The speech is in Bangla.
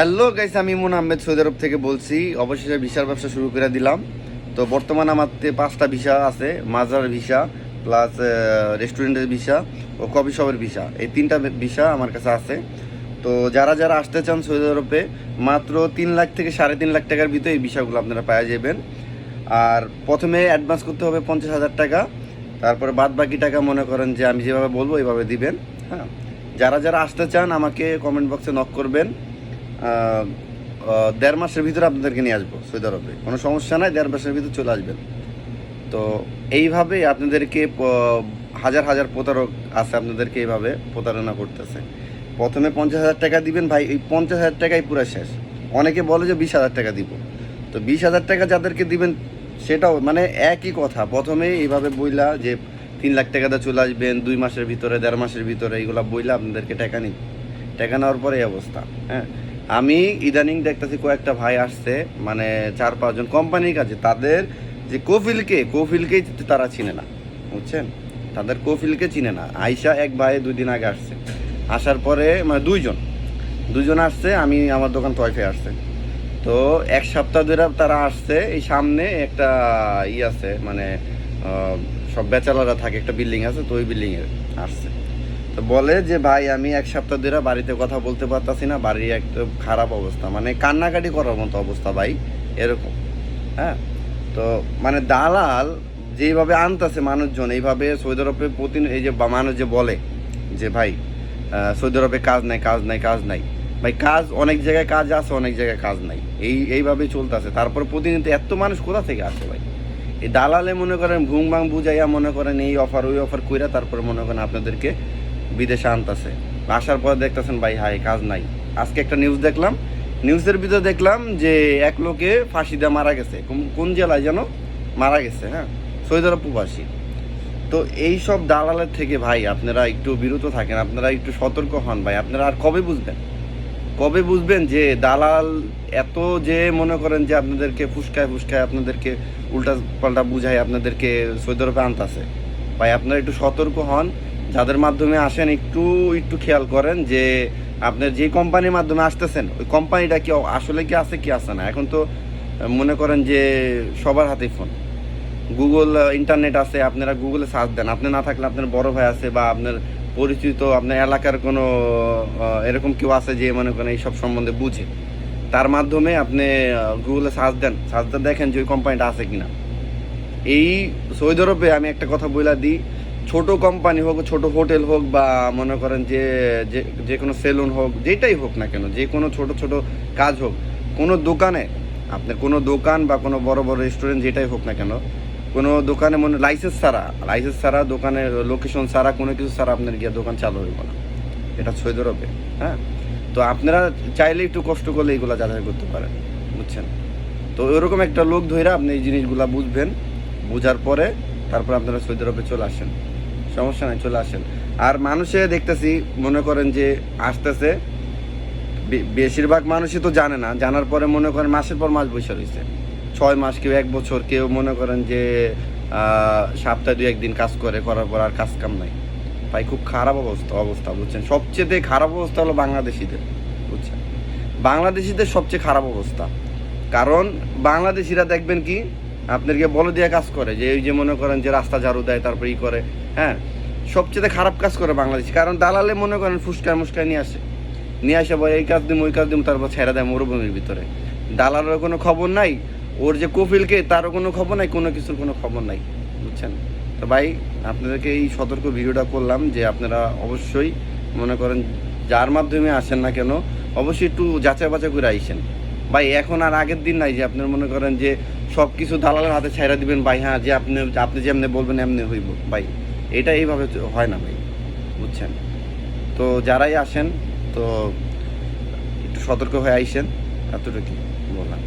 হ্যালো গাইস আমি ইমন আহমেদ সৌদি আরব থেকে বলছি। অবশেষে ভিসার ব্যবসা শুরু করে দিলাম। তো বর্তমানে আমার পাঁচটা ভিসা আছে, মাজার ভিসা প্লাস রেস্টুরেন্টের ভিসা ও কফি শপের ভিসা। এই তিনটা ভিসা আমার কাছে আছে। তো যারা যারা আসতে চান সৌদি আরবে, মাত্র তিন লাখ থেকে সাড়ে তিন লাখ টাকার ভিতরে এই ভিসাগুলো আপনারা পাওয়া যাবেন। আর প্রথমে অ্যাডভান্স করতে হবে পঞ্চাশ হাজার টাকা। তারপরে বাদ বাকি টাকা মনে করেন যে আমি যেভাবে বলব, এইভাবে দিবেন হ্যাঁ। যারা যারা আসতে চান, আমাকে কমেন্ট বক্সে নক করবেন। দেড় মাসের ভিতরে আপনাদেরকে নিয়ে আসব সৌদি আরবে কোনো সমস্যা নাই, দেড় মাসের ভিতরে চলে আসবেন। তো এইভাবে আপনাদেরকে হাজার হাজার প্রতারক আছে আপনাদেরকে এইভাবে প্রতারণা করতেছে। প্রথমে পঞ্চাশ হাজার টাকা দিবেন ভাই, এই পঞ্চাশ হাজার টাকাই পুরো শেষ। অনেকে বলে যে বিশ হাজার টাকা দিব। তো বিশ হাজার টাকা যাদেরকে দিবেন, সেটাও মানে একই কথা। প্রথমে এইভাবে বইলা যে তিন লাখ টাকা দিয়ে চলে আসবেন, দুই মাসের ভিতরে, দেড় মাসের ভিতরে, এইগুলা বইলা আপনাদেরকে টাকা নিন। টাকা নেওয়ার পরে এই অবস্থা হ্যাঁ? আমি ইদানিং দেখতেছি কয়েকটা ভাই আসছে মানে চার পাঁচজন কোম্পানির কাছে, তাদের যে কফিলকে, কফিলকেই তারা চিনে না, বুঝছেন? তাদের কফিলকে চিনে না। আইসা এক ভাই দুই দিন আগে আসছে। আসার পরে মানে দুইজন দুজন আসছে, আমি আমার দোকান তয়ফে আসছে। তো এক সপ্তাহ ধরে তারা আসছে, এই সামনে একটা ই আছে মানে সব বেচালারা থাকে, একটা বিল্ডিং আছে, তো ওই বিল্ডিং এ আসছে। বলে যে, ভাই, আমি এক সপ্তাহ ধরে বাড়িতে কথা বলতে পারতাছি না, বাড়ির একটা খারাপ অবস্থা। মানে কান্নাকাটি করার মতো অবস্থা, ভাই, এরকম হ্যাঁ? তো মানে দালাল যেভাবে আনতেছে মানুষজন, এইভাবে সৌদি আরবে প্রতি এই যে মানুষ যে বলে যে, ভাই সৌদি আরবে কাজ নাই কাজ নাই কাজ নাই। ভাই, কাজ অনেক জায়গায় কাজ আছে, অনেক জায়গায় কাজ নাই। এই এইভাবেই চলতেছে। তারপর প্রতিনিয়ত এত মানুষ কোথা থেকে আসে, ভাই? এই দালালে মনে করেন ভুং ভাং বুঝাইয়া মনে করেন, এই অফার, ওই অফার কইরা তারপরে মনে করেন আপনাদেরকে বিদেশে আনতেছে। আসার পর দেখতেছেন, ভাই হাই কাজ নাই। আজকে একটা নিউজ দেখলাম। নিউজের ভিতরে দেখলাম যে, এক লোকে ফাঁসি দিয়ে মারা গেছে। কোন- জেলায় যেন মারা গেছে হ্যাঁ? আরব প্রবাসী তো এই সব দালালের থেকে, ভাই, আপনারা একটু বিরত থাকেন। আপনারা একটু সতর্ক হন, ভাই। আপনারা আর কবে বুঝবেন? কবে বুঝবেন যে, দালাল এত যে মনে করেন যে, আপনাদেরকে ফুসকায় ফুসকায় আপনাদেরকে উল্টা পাল্টা বুঝায় আপনাদেরকে সৌদি আরবে আনতাছে। ভাই, আপনারা একটু সতর্ক হন। যাদের মাধ্যমে আসেন, একটু একটু খেয়াল করেন যে আপনার যে কোম্পানির মাধ্যমে আসতেছেন, ওই কোম্পানিটা কি আসলে কি আছে কি আছে না? এখন তো মনে করেন যে সবার হাতেই ফোন গুগল ইন্টারনেট আছে, আপনারা গুগলে সার্চ দেন। আপনি না থাকলে আপনার বড় ভাই আছে বা আপনার পরিচিত, আপনার এলাকার কোনো এরকম কেউ আছে যে মনে করেন এইসব সম্বন্ধে বুঝে। তার মাধ্যমে আপনি গুগলে সার্চ দেন। সার্চ দেন, দেখেন যে ওই কোম্পানিটা আছে কিনা। এই সৌদি আরবে আমি একটা কথা বইলা দিই ছোট কোম্পানি হোক, ছোট হোটেল হোক বা মনে করেন যে, যে- কোনো সেলুন হোক, যেটাই হোক না কেন, যে কোনো ছোট ছোট কাজ হোক, কোনো দোকানে, আপনার কোনো দোকান বা কোনো বড় বড় রেস্টুরেন্ট যেটাই হোক না কেন, কোনো দোকানে মনে লাইসেন্স ছাড়া লাইসেন্স ছাড়া দোকানের লোকেশন ছাড়া, কোনো কিছু ছাড়া আপনার গিয়ে দোকান চালু হইব না। এটা সৌদি আরবে হ্যাঁ? তো আপনারা চাইলে একটু কষ্ট করলে এইগুলো যাচাই করতে পারেন, বুঝছেন? তো ওরকম একটা লোক ধইরা আপনি এই জিনিসগুলো বুঝবেন, বুঝার পরে তারপর আপনারা সৌদি আরবে চলে আসেন। সমস্যা নাই, চলে আসেন। আর মানুষে দেখতেছি, মনে করেন যে আসতেছে বেশিরভাগ মানুষই তো জানে না। জানার পরে মনে করেন মাসের পর মাস বসে রয়েছে ছয় মাস কেউ এক বছর, কেউ মনে করেন যে সপ্তাহে দু একদিন কাজ করে, করার পর আর কাজ কাম নাই। ভাই, খুব খারাপ অবস্থা অবস্থা, বুঝছেন? সবচেয়ে খারাপ অবস্থা হলো বাংলাদেশিদের, বুঝছেন? বাংলাদেশিদের সবচেয়ে খারাপ অবস্থা। কারণ বাংলাদেশিরা দেখবেন কি আপনাদেরকে বলে দিয়ে কাজ করে যে, এই যে মনে করেন যে রাস্তা ঝাড়ু দেয়, তারপর ই করে হ্যাঁ? সবচেয়ে খারাপ কাজ করে বাংলাদেশ। কারণ দালালে মনে করেন ফুসকায় মুসকায় নিয়ে আসে। নিয়ে আসে বলে এই কাজ দিম, ওই কাজ দিম, তারপর ছেড়ে দেয় মরুভূমির ভিতরে। দালালের কোনো খবর নাই। ওর যে কফিলকে, তারও কোনো খবর নাই, কোনো কিছুর কোনো খবর নাই। বুঝছেন? তো ভাই, আপনাদেরকে এই সতর্ক ভিডিওটা করলাম যে, আপনারা অবশ্যই মনে করেন যার মাধ্যমে আসেন না কেন, অবশ্যই একটু যাচাই বাছাই করে আইসেন। ভাই, এখন আর আগের দিন নাই যে, আপনার মনে করেন যে সব কিছু দালালের হাতে ছাইরা দিবেন ভাই হ্যাঁ যে আপনি আপনি যেমনি বলবেন এমনি হইব। ভাই, এটা এইভাবে হয় না ভাই, বুঝছেন? তো যারাই আসেন, তো একটু সতর্ক হয়ে আইসেন এতটুকু বললাম।